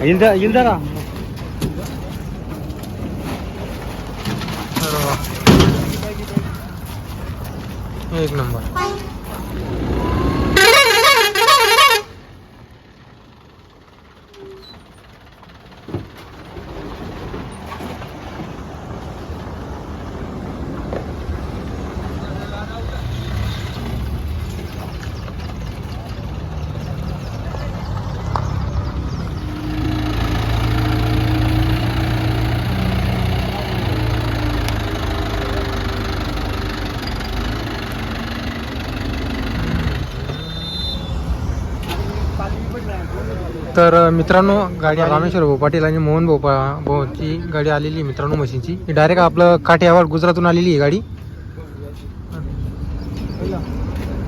येईल येईल जरा एक नंबर तर मित्रांनो गाडी रामेश्वर भाऊ पाटील आणि मोहन भाऊ भाऊची गाडी आलेली आहे मित्रांनो मशीनची. डायरेक्ट आपलं काठियावाड गुजरातून आलेली आहे गाडी.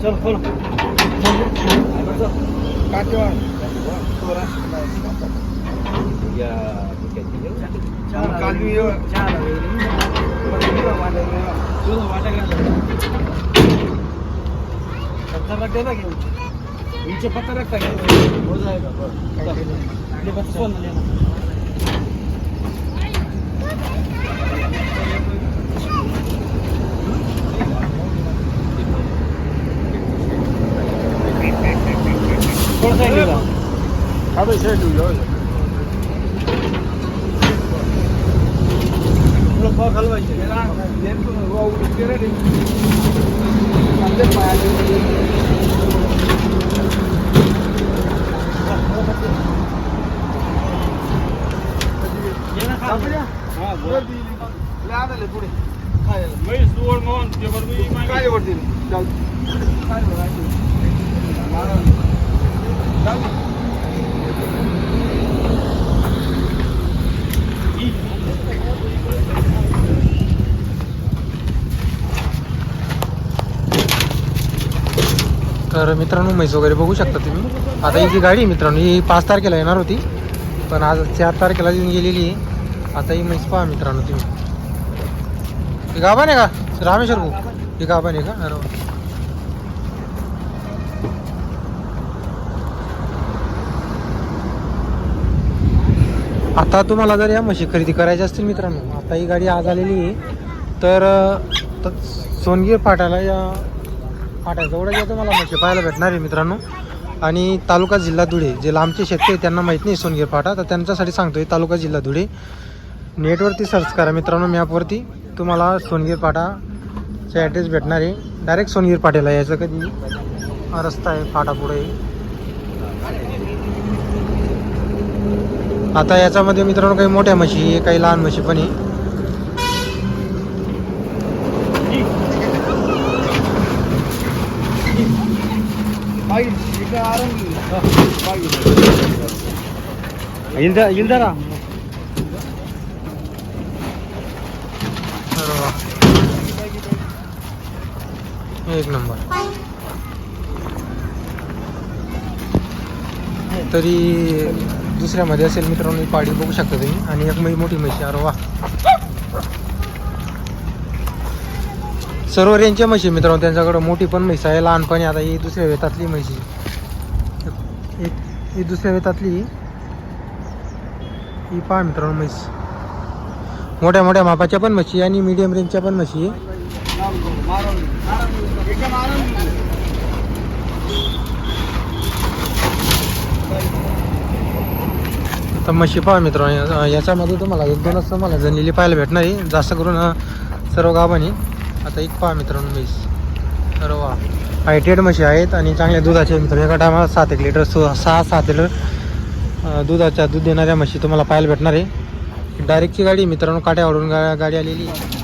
चल नीचे पत्ता रखता क्या हो जाएगा ये बस सोन लेना कौन तर मित्रांनो म्हैस वगैरे बघू शकता तुम्ही. आता ही जी गाडी मित्रांनो ही पाच तारखेला येणार होती. पण आज चार तारखेला येऊन गेलेली आहे. आता ही म्हैस पहा मित्रांनो तुम्ही. हे गाभण नाही का? रामेश्वर भाऊ. हे गाभण आहे का? अरे आता तुम्हाला जर या म्हशी खरेदी करायची असतील मित्रांनो आता ही गाडी आज आलेली आहे. तर सोनगीर फाट्याला या फाट्याजवळ या तुम्हाला म्हशी पाहायला भेटणार आहे मित्रांनो. आणि तालुका जिल्हा धुळे जे लांबचे शेतकरी त्यांना माहीत नाही सोनगीर फाटा. तर त्यांच्यासाठी सांगतोय तालुका जिल्हा धुळे. नेटवरती सर्च करा मित्रांनो मॅपवरती. तुम्हाला सोनगीर फाटाचा ॲड्रेस भेटणार आहे. डायरेक्ट सोनगीर फाट्याला यायचं कधी? हा रस्ता आहे फाटा पुढे आता याच्यामध्ये मित्रांनो काही मोठ्या म्हशी आहे काही लहान म्हशी पण आहे. येईल जरा येईल जरा अरे वा. एक नंबर. तरी दुसऱ्यामध्ये असेल मित्रांनो पाडी बघू शकता तुम्ही. आणि एक मोठी म्हशी अरे वा. सर्व रेंजच्या म्हशी मित्रांनो त्यांच्याकडं मोठी पण म्हैस आहे लहानपणी आता ही दुसऱ्या वेतातली म्हशी एक ही दुसऱ्या वेतातली ही. पहा मित्रांनो म्हैस. मोठ्या मोठ्या मापाच्या पण म्हशी आणि मीडियम रेंजच्या पण म्हशी आहे तर म्हशी पहा मित्रांनो याच्यामध्ये तुम्हाला एक दोनच तुम्हाला जणलेली पाहायला भेटणार आहे. जास्त करून सर्व गावांनी आता एक पहा मित्रांनो म्हैस. तर वा हायटेड म्हशी आहेत आणि चांगल्या दुधाचे मित्र. एका टायमाला सात एक लिटर सहा सात लिटर दुधाच्या दूध देणाऱ्या म्हशी तुम्हाला पाहायला भेटणार आहे. डायरेक्टची गाडी मित्रांनो काट्यावरून गा गाडी आलेली आहे.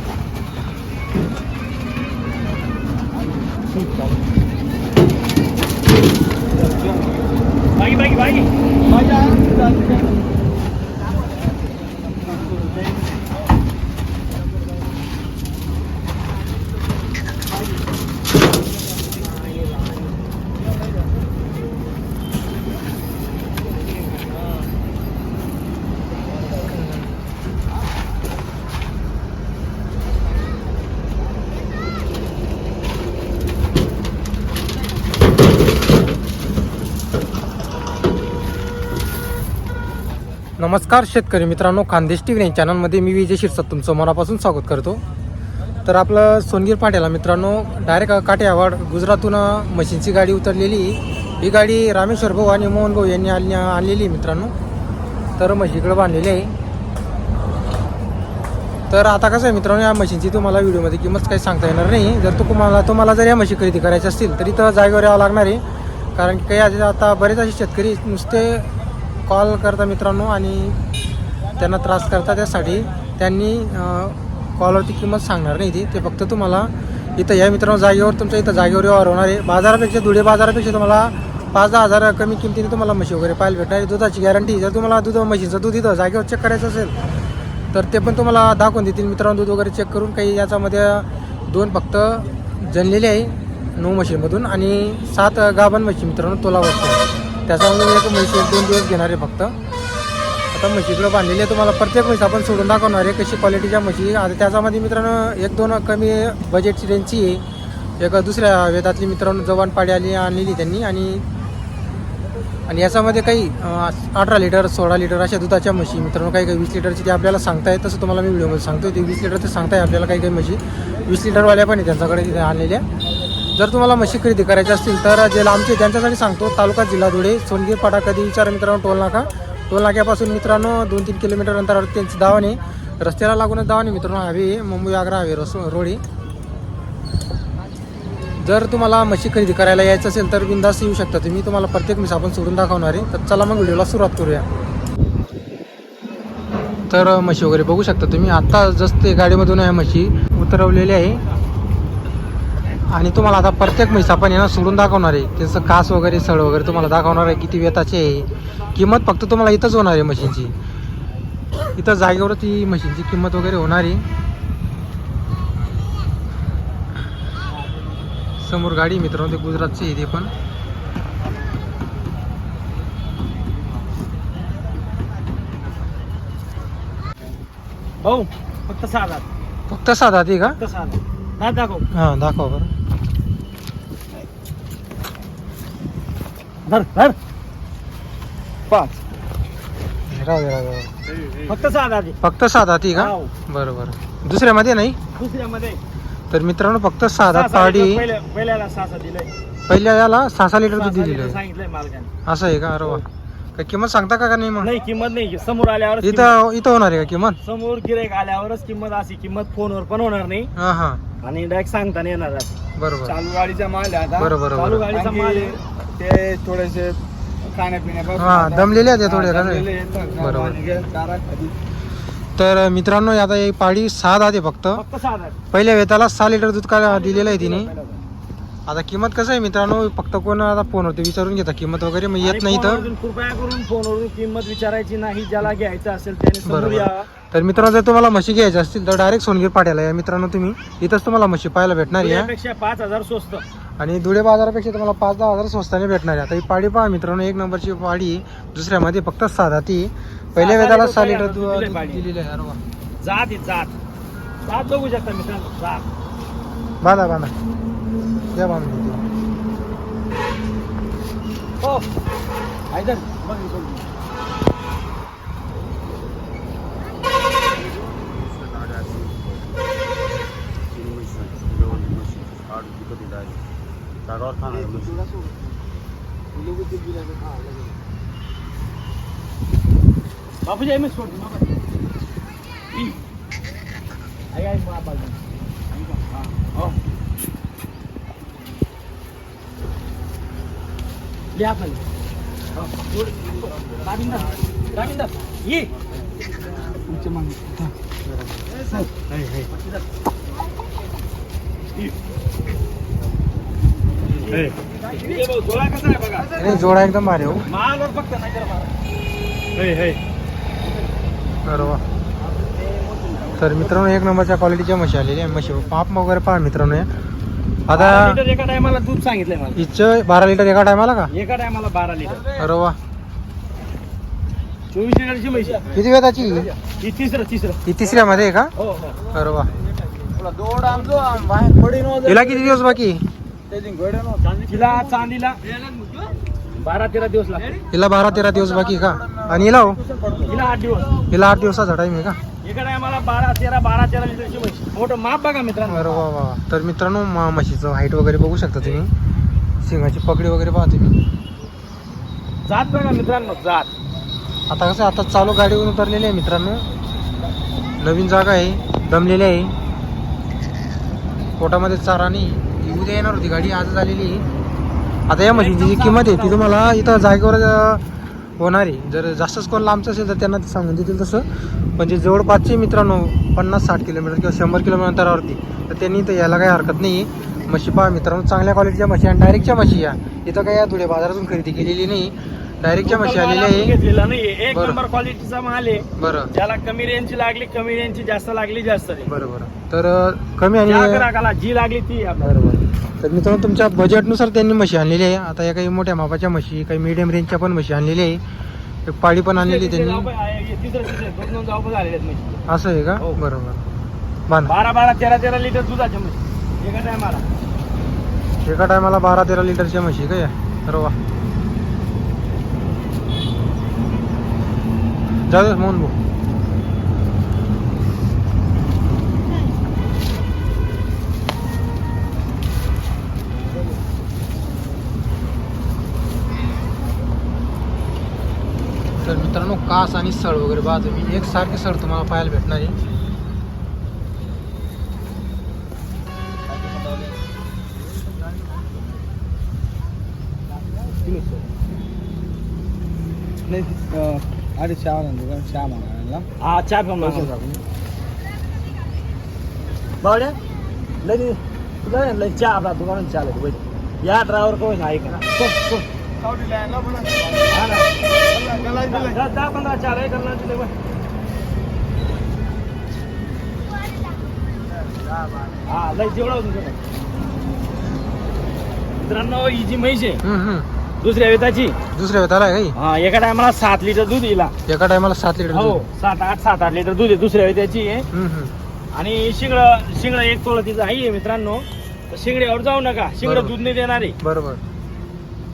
नमस्कार शेतकरी मित्रांनो खानदेश टी व्ही चॅनलमध्ये मी विजय शिरसाट तुमचं मनापासून स्वागत करतो. तर आपलं सोनगीर पाट्याला मित्रांनो डायरेक्ट काटेवाड गुजरातून मशीनची गाडी उतरलेली. ही गाडी रामेश्वर भाऊ आणि मोहन भाऊ यांनी आण आणलेली आहे मित्रांनो. तर म्हशीकडं बांधलेली आहे. तर आता कसं आहे मित्रांनो या मशीनची तुम्हाला व्हिडिओमध्ये किंमत काही सांगता येणार नाही. जर तू तुम्हाला तुम्हाला जर या मशीन खरेदी करायची असतील तरी तर जागेवर यावं लागणार आहे. कारण की काही आता बरेच असे शेतकरी नुसते कॉल करता मित्रांनो आणि त्यांना त्रास करता त्यासाठी त्यांनी कॉलवरती किंमत सांगणार नाही ती. ते फक्त तुम्हाला इथं या मित्रांनो जागेवर तुमच्या इथं जागेवर व्यवहार होणार आहे. बाजारापेक्षा धुळे बाजारापेक्षा तुम्हाला पाच दहा हजार कमी किमतीने तुम्हाला म्हशी वगैरे पाहायला भेटणार आहे. दुधाची गॅरंटी जर तुम्हाला दूध म्हशीचं दूध इथं जागेवर चेक करायचं असेल तर ते पण तुम्हाला दाखवून देतील. मित्रांनो दूध वगैरे चेक करून काही याच्यामध्ये दोन फक्त जनलेले आहे नऊ मशीनमधून आणि सात गाभण म्हशी मित्रांनो तोला बसतो त्याच्यामध्ये एक म्हशी एक दोन दिवस घेणार आहे फक्त. आता म्हशीकडं बांधलेली आहे तुम्हाला प्रत्येक म्हशी आपण सोडून दाखवणार आहे कशी क्वालिटीच्या म्हशी. आता त्याच्यामध्ये मित्रांनो एक दोन कमी बजेटची रेंजची आहे. एक दुसऱ्या वेदातली मित्रांनो जवान पाडी आली आणलेली त्यांनी. आणि आणि याच्यामध्ये काही अठरा लिटर सोळा लिटर अशा दुधाच्या म्हशी. मित्रांनो काही काही वीस लिटरची ते आपल्याला सांगताय तसं तुम्हाला मी व्हिडिओमध्ये सांगतो ते वीस लिटर ते सांगताय आपल्याला काही काही म्हशी. वीस लिटरवाल्या पण आहे त्यांच्याकडे तिथे आणलेल्या. जर तुम्हाला म्हशी खरेदी करायची असतील तर जे लांबचे त्यांच्यासाठी सांगतो तालुका जिल्हा धुळे सोनगीर पाडा कधी विचारा मित्रांनो टोल नाका. टोल नाक्यापासून मित्रांनो दोन तीन किलोमीटर अंतरावर त्यांची दावाने रस्त्याला लागूनच दावाने मित्रांनो हवे आहे मुंबई आग्रा हवे रस रोडी जर तुम्हाला म्हशी खरेदी करायला यायचं असेल तर बिंदास येऊ शकता तुम्ही. तुम्हाला प्रत्येक म्हशी आपण सोडून दाखवणार आहे. तर चला मग व्हिडिओला सुरुवात करूया. तर म्हशी वगैरे बघू शकता तुम्ही. आत्ता जस्ट ते गाडीमधून आहे म्हशी उतरवलेली आहे. आणि तुम्हाला आता प्रत्येक म्हैस आपण यांना सोडून दाखवणार आहे. त्याचं कास वगैरे सळ वगैरे तुम्हाला दाखवणार आहे. किती वेताचे आहे. किंमत फक्त तुम्हाला इथंच होणार आहे म्हशींची. इथं जागेवर ती म्हशींची किंमत वगैरे होणार आहे. समोर गाडी मित्रांनो ते गुजरातची आहे ते पण. भाऊ फक्त हजार फक्त साधा ती का? दात दाखव. हां दाखवा बरं. धर धर. पाच. राहू दे, राहू दे. फक्त दे. फक्त साधा ती का? हाव. बरं बरं दुसऱ्यामध्ये नाही? दुसऱ्यामध्ये. तर मित्रांनो फक्त साधा पाडी. लिटर पहिल्या- पहिल्याला सहा सहा दिलंय. पहिल्या याला सहा सहा लिटर दूध सहा दिलेलं आहे. सांगितलंय मालकाने. असं आहे का? अरे वा. काय किंमत सांगता का का नाही मग? नाही किंमत नाही. समोर आल्यावर इथं इथं होणार आहे का किंमत? समोर गिराईक आल्यावरच किंमत अशी किंमत फोनवर पण होणार नाही. हां हां. आणि डायरेक्ट सांगता नाही येणार. बरोबर. चालू गाडीचा माल आहे आता. बरं बरं चालू गाडीचा माल आहे. ते थोडेसे खाण्यापिण्यापासून हा, आता- दमलेले आहेत ते थोडे हा? दमलेले आहेत. बरोबर. तर मित्रांनो आता ही पाडी सहा दहा फक्त. फक्त सहा हजार पहिल्या वेताला सहा लिटर दूध का दिलेलं आहे तिने? आता किंमत कसं आहे मित्रांनो? फक्त कोण आता फोनवरती विचारून घेता किंमत वगैरे मग येत आणि नाही तर फोनवरून कृपया करून फोनवरून किंमत विचारायची नाही ज्याला घ्यायचं असेल त्याने समोर बरोबर. या. तर मित्रांनो जर तुम्हाला म्हशी घ्यायच्या असतील तर डायरेक्ट सोनगीर पाट्याला या मित्रांनो तुम्ही. इथंच तुम्हाला म्हशी पाहायला भेटणार पेक्षा पाच हजार स्वस्त. आणि धुळे बाजारापेक्षा तुम्हाला पाच दहा हजार स्वस्ताने भेटणार आहे. आता ही पाडी पहा मित्रांनो एक नंबरची पाडी. दुसऱ्यामध्ये फक्त साधा ती पहिल्या लिटर सहा लिटर दूध दिलेलं आहे. जात जात. जात बघू शकता मित्रांनो जात. बांधा बांधा. द्या बांधून. हो. हैदर बघ हे सोड. बाबा. आई, आई? हा. हो. लिहा खाली. हो. सोड. राबिंदर. राबिंदर. ये. तुमचे मागे. हा. जोडा कसा आहे बघा नाही जोडा एकदम भारी हो. मालवर फक्त नजर मारा अरे वा. तर मित्रांनो एक नंबरच्या क्वालिटीच्या म्हशी आलेल्या आहे म्हशी पाप वगैरे पहा मित्रांनो या. आता लिटर एका टायमाला दूध सांगितलंय मला. हिचं बारा लिटर एका टायमाला का? एका टायमाला बारा लिटर. अरे वा. चोवीस लिटरची म्हशी. किती ही? ही तिसरं तिसरं. ही तिसऱ्यामध्ये आहे का? हो हो. अरे वा. हिला किती दिवस बाकी? त्याची. तिला चांदीला बारा तेरा दिवस लागतील. हिला बारा तेरा दिवस बाकी का? आणि हिला हो? हिला आठ दिवस. हिला आठ दिवसाचा टाईम आहे का? इकडे आम्हाला बारा तेरा बारा तेरा लिटरची म्हशी मोठं माप बघा मित्रांनो. अरे वा वा तर मित्रांनो मा म्हशीचं हाईट वगैरे बघू शकता तुम्ही. सिंगाची पगडी वगैरे पहा तुम्ही. जात बघा मित्रांनो जात. आता कसं आता चालू गाडीवरून उतरलेले आहे मित्रांनो. नवीन जागा आहे दमलेली आहे. पोटामध्ये चारा नाही. उद्या येणार होती. गाडी आज झालेली आहे. आता या म्हशींची जी किंमत आहे ती तुम्हाला इथं जागेवर होणार आहे. जर जास्तच कोण लांबचं असेल तर त्यांना ते सांगून देतील तसं. पण जे जवळपासचे मित्रांनो पन्नास साठ किलोमीटर किंवा शंभर किलोमीटर अंतरावरती तर त्यांनी इथं यायला काही हरकत नाही. म्हशी पहा मित्रांनो चांगल्या क्वालिटीच्या म्हशी आणि डायरेक्टच्या म्हशी या. इथं काही या धुळे बाजारातून खरेदी केलेली नाही. डायरेक्टच्या म्हशी आलेल्या आहे. घेतलेला नाही एक बरं. नंबर क्वालिटीचा माल आहे. बरं. ज्याला कमी रेंजची लागली कमी रेंजची जास्त लागली जास्त रे बरं बरं. तर कमी आणि जी लागली ती आपल्याला. बरं बरं. तर मित्रांनो तुमच्या बजेटनुसार त्यांनी म्हशी आणलेली आहे. आता या काही मोठ्या मापाच्या म्हशी काही मीडियम रेंजच्या पण म्हशी आणलेल्या आहे. एक पाळी पण आणलेली आहे त्यांनी. असं आहे का? हो. बरोबर. बांधा. बारा बारा तेरा तेरा लिटर दुधाच्या म्हशी. एका टायमाला एका टायमाला बारा तेरा लिटरच्या म्हशी का या? अरे वा. जाऊ मोहन भाऊ. कास आणि सळ वगैरे बाजू मी एक सारखी सळ तुम्हाला पाहायला भेटणार आहे अरे चहा का चहा मागायला हा चहा. टाकून. बावड्या लई तुला लई चहा आपला दुकानात चहा लागतो बैठ या ड्रायव्हर कोण आहे का. दहा पंधरा चार आहे करणार तिथे. हा जेवढा. मित्रांनो ही जी म्हैस आहे हम्म, हम्म. दुसऱ्या वेताची दुसऱ्या वेताला आहे हा एका टायमाला सात लिटर दूध येईल काही एका टायमाला सात लिटर हो दूध. सात आठ सात आठ लिटर दूध आहे दुसऱ्या वेताची आहे हम्म, हम्म. आणि शिंगड शिंगड एक तोळा तिचं आहे मित्रांनो तर शिंगड्यावर जाऊ नका शिंगड बरोबर. दूध नाही देणार आहे बरोबर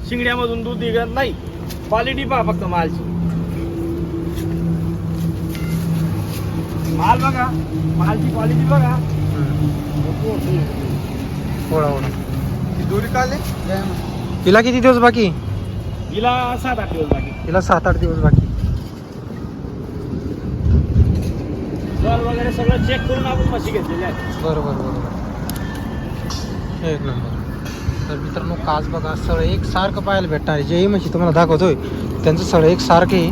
शिंगड्यामधून दूध निघत नाही. क्वालिटी पहा फक्त मालची. माल बघा. मालची क्वालिटी बघा. ओळा दोरी काढली? तिला किती दिवस बाकी? हिला सात आठ दिवस बाकी. तिला सात आठ दिवस बाकी. जल वगैरे सगळं चेक करून आपण म्हशी घेतलेल्या आहेत. बरोबर बरोबर. एक नंबर. तर मित्रांनो काच बघा सळ एक सारखं पाहायला भेटणार आहे. जेही म्हशी तुम्हाला दाखवतोय त्यांचं सळ एक सारखे आहे.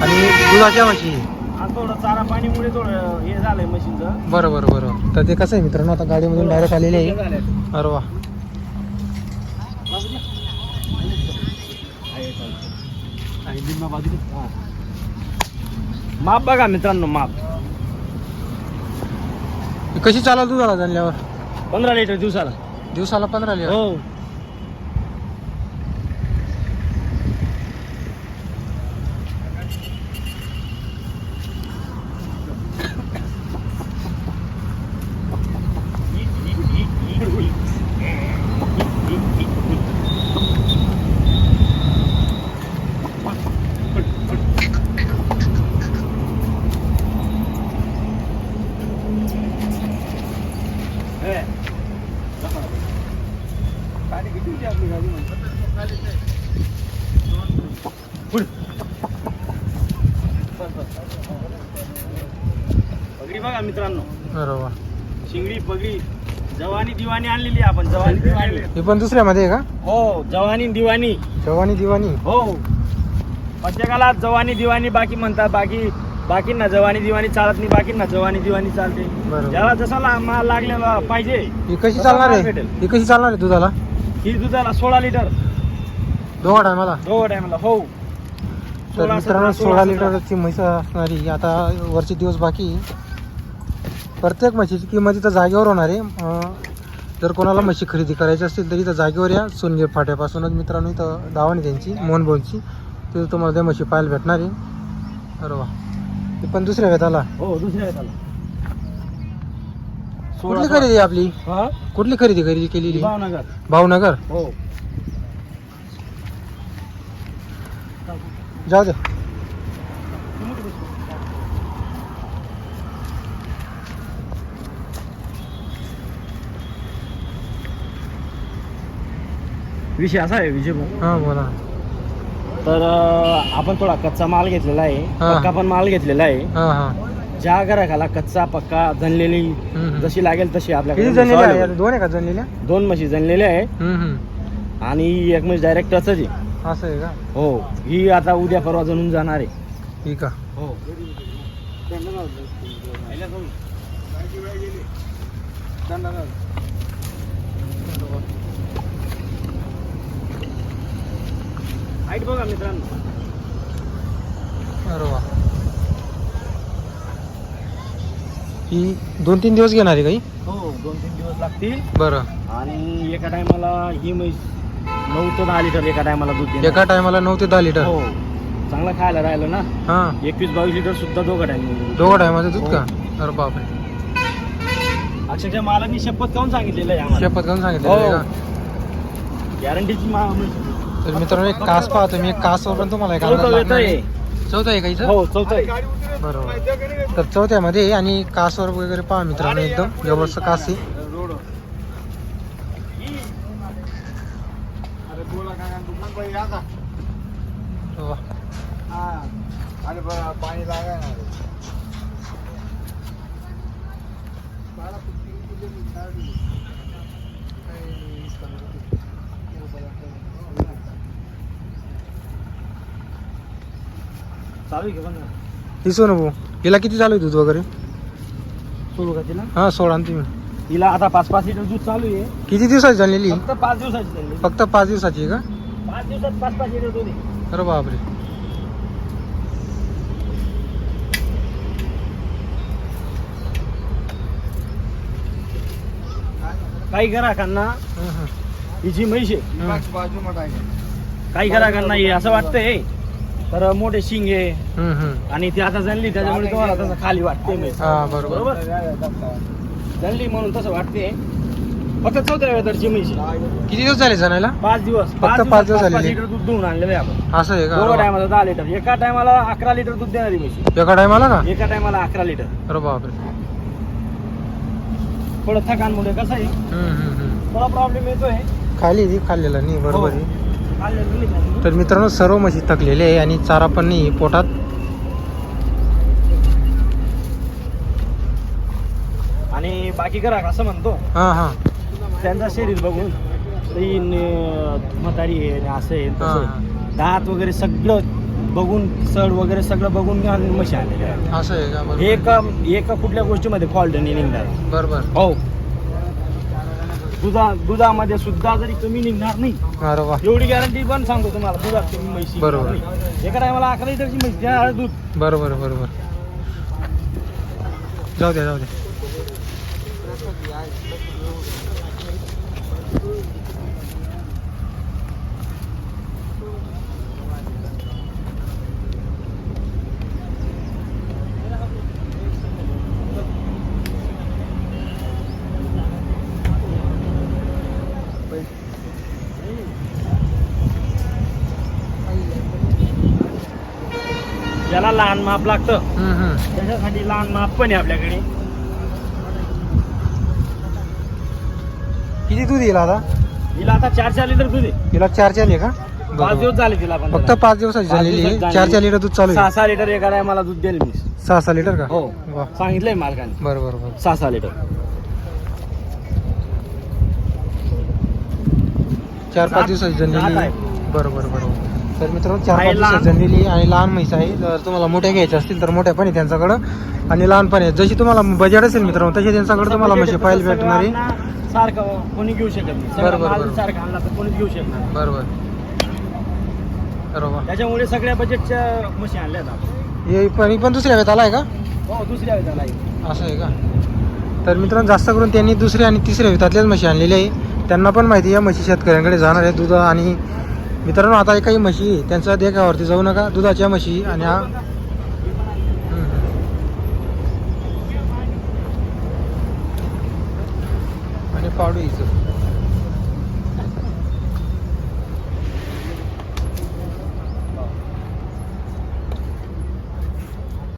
आणि दुधाच्या म्हशी आहे. आणि थोडं चारा पाणीमुळे थोडं हे झालंय मशीनचं बरोबर बरोबर तर ते कसं आहे मित्रांनो आता गाडीमधून डायरेक्ट आलेले आहे. अरे वा. हा. माप बघा मित्रांनो माप. ही कशी चालाल दुधाला जाणल्यावर पंधरा लिटर दिवसाला. दिवसाला पंधरा लिटर. हो. गाडी किती होती आपली गाडी पुढे. पगडी बघा मित्रांनो अरे वा शिंगडी पगडी जवानी दिवाणी आणलेली आपण जवानी दिवाणी ही पण दुसऱ्यामध्ये आहे का? हो जवानी दिवाणी जवानी दिवाणी हो. प्रत्येकाला जवानी दिवाणी बाकी म्हणतात बाकी बाकींना जवानी दिवाणी चालत नाही बाकींना जवानी दिवाणी चालते. बरोबर. ज्याला जसा ला- माल लागलेला पाहिजे ही कशी तसा चालणार माल आहे? भेटेल. ही कशी चालणार आहे दुधाला? ही दुधाला सोळा लिटर. दोघा टायमाला? दोघं टायमाला हो. तर सोळा, मित्रांनो सोळा. लिटरची म्हैस असणारी आता वरचे दिवस बाकी. प्रत्येक म्हशीची किंमत इथं जागेवर होणार आहे. अं, जर कोणाला म्हशी खरेदी करायची असतील तर इथं जागेवर या. सोनगीर फाट्यापासूनच मित्रांनो इथं दावानी त्यांची मोहनभोनची तिथं तुम्हाला त्या म्हशी पाहायला भेटणार आहे. अरे वा. ती पण दुसऱ्या वेताला हो दुसऱ्या येताला कुठली खरेदी आपली? हा? कुठली खरेदी खरेदी केलेली? भावनगर. भावनगर? हो. जाऊ दे. विषय असा आहे विजय भाऊ. हां बोला. तर अं, आपण थोडा कच्चा माल घेतलेला आहे हा. पक्का पण माल घेतलेला आहे. हां हां. ज्या ग्राहकाला कच्चा पक्का जनलेली हम्म. जशी लागेल तशी किती आपल्याकडे जणलेल्या आहे available. आता दोन आहे का जणलेल्या? दोन म्हशी जनलेल्या आहे. हम्म, हम्म. आणि एक म्हशी डायरेक्ट आहे. असं आहे का? हो. ही आता उद्या परवा जणून जाणार आहे. ठीक आहे हो. हाईट बघा मित्रांनो. अरे वा. ही दोन तीन दिवस घेणार आहे काही हो? दोन तीन दिवस लागतील. बरं. आणि एका टायमाला ही म्हैस नऊ ते दहा लिटर एका टायमाला दूध देणार. एका टायमाला नऊ ते दहा लिटर? हो. चांगलं खायला राहिलं ना? हां. एकवीस बावीस लिटर सुद्धा दोघं टाइम दोघं टायमाचं दूध का? अरे बापरे. अक्षरशः मालांनी शपथ काऊन सांगितलेलं आहे आम्हाला? शपथ करून सांगितलं हो. का? गॅरंटीची मा तर मित्रांनो एक कास पाहतो मी एक कासवर पण तुम्हाला एक अंदाज लागणार. आहे. चौथा आहे का इथं हो चौथं आहे. बरोबर तर चौथ्यामध्ये आहे आणि कासवर वगैरे पहा मित्रांनो एकदम जबरदस्त कास आहे वा. अरे पाणी लागाय ना चालू आहे ही सोनू भाऊ हिला किती चालू आहे दूध वगैरे? सोडू का तिला? हां सोडा ना तुम्ही. तिला आता पाच पाच लिटर दूध चालू आहे. किती दिवसाची झालेली फक्त पाच दिवसाची झाली फक्त पाच दिवसाची आहे का? पाच दिवसात पाच पाच लिटर दूध आहे. अरे बापरे. काही ग्राहकांना हं, हं. ही जी म्हैस आहे. हं. बाजू काही ग्राहकांना हे असं वाटतंय. तर मोठे शिंग आहे. हं, हं. आणि ती आता जनली त्याच्यामुळे तुम्हाला तसं खाली वाटते हा बरोबर. बरोबर? जनली म्हणून तसं वाटते. फक्त चौथ्या म्हैस आहे. किती दिवस झाले जाण्याला पाच दिवस. फक्त पाच दिवस झालेले. लिटर दूध देऊन आणलेलं आहे आपण. असं आहे का? दोन. टायमाला दहा लिटर. एका टायमाला अकरा लिटर दूध देणारी म्हशी. एका टायमाला का? एका टायमाला अकरा लिटर. अरे बापरे. थोडं थकांमुळे कसं आहे? हं, हं, हं. थोडा प्रॉब्लेम येतोय. खाली ती खाल्लेला नाही बरोबर आहे. खाल्लेलं. तर मित्रांनो सर्व म्हशी थकलेले आहे आणि चारा पण नाही पोटात. आणि बाकी करा असं म्हणतो. हां हां. त्यांचं शरीर बघून. ती न- म्हातारी आहे आणि असं आहे तसं आहे. दात वगैरे सगळं बघून सड वगैरे सगळं बघून आणि म्हशी आणलेल्या आहेत. असं आहे का? एका एका कुठल्या गोष्टीमध्ये फॉल्ट नाही निघणार. बरोबर. हो. दुधा दुधामध्ये सुद्धा जरी कमी निघणार नाही अरे वा एवढी गॅरंटी पण सांगतो तुम्हाला दुधात कमी म्हैशी बरोबर. नाही. एका टायमाला अकरा लिटरची म्हैस द्या दूध बरोबर बरोबर जाऊ द्या जाऊ द्या लहान माप लागतं. हं, हं. त्याच्यासाठी लहान माप पण आहे आपल्याकडे. किती दूध येईल आता? हिला आता चार चार लिटर दूध आहे. तिला चार चार आहे का? पाच बरोबर. दिवस झाले तिला पण फक्त पाच दिवसाची पाच झालेली आहे. दिवसात चार चार झालेली. लिटर दूध चालू सहा आहे. सहा लिटर एका टायमाला दूध देईल मी सहा सहा लिटर का? हो. वा. सांगितलंय मालकाने. बरं बरं बरं. सहा सहा लिटर. चार पाच दिवसाची आहे. बरोबर बरोबर तर मित्रांनो चार पाच. जनलेली आणि लहान. म्हैस आहे. जर तुम्हाला मोठ्या घ्यायच्या असतील तर मोठ्या पण आहे त्यांच्याकडं. आणि लहान पण आहे. जशी तुम्हाला बजेट असेल मित्रांनो तशी त्यांच्याकडे तुम्हाला म्हशी पाहायला भेटणार आहे. सगळ्यांना सारखं कोणी घेऊ शकत नाही. सगळं बरोबर. सारखं आणला तर कोणीच घेऊ शकणार नाही. बरोबर. बरोबर. त्याच्यामुळे सगळ्या बजेटच्या हे पण पण दुसऱ्या वेळेत आला आहे का? हो दुसऱ्या आहे. असं आहे का? तर मित्रांनो जास्त करून त्यांनी दुसऱ्या आणि तिसऱ्या वितातल्याच म्हशी आणलेल्या आहे. त्यांना पण माहिती या म्हशी शेतकऱ्यांकडे जाणार आहे. दूध आणि मित्रांनो आता काही म्हशी त्यांचा देखावरती जाऊ नका. दुधाच्या म्हशी आणि हा. आणि पावडू इचं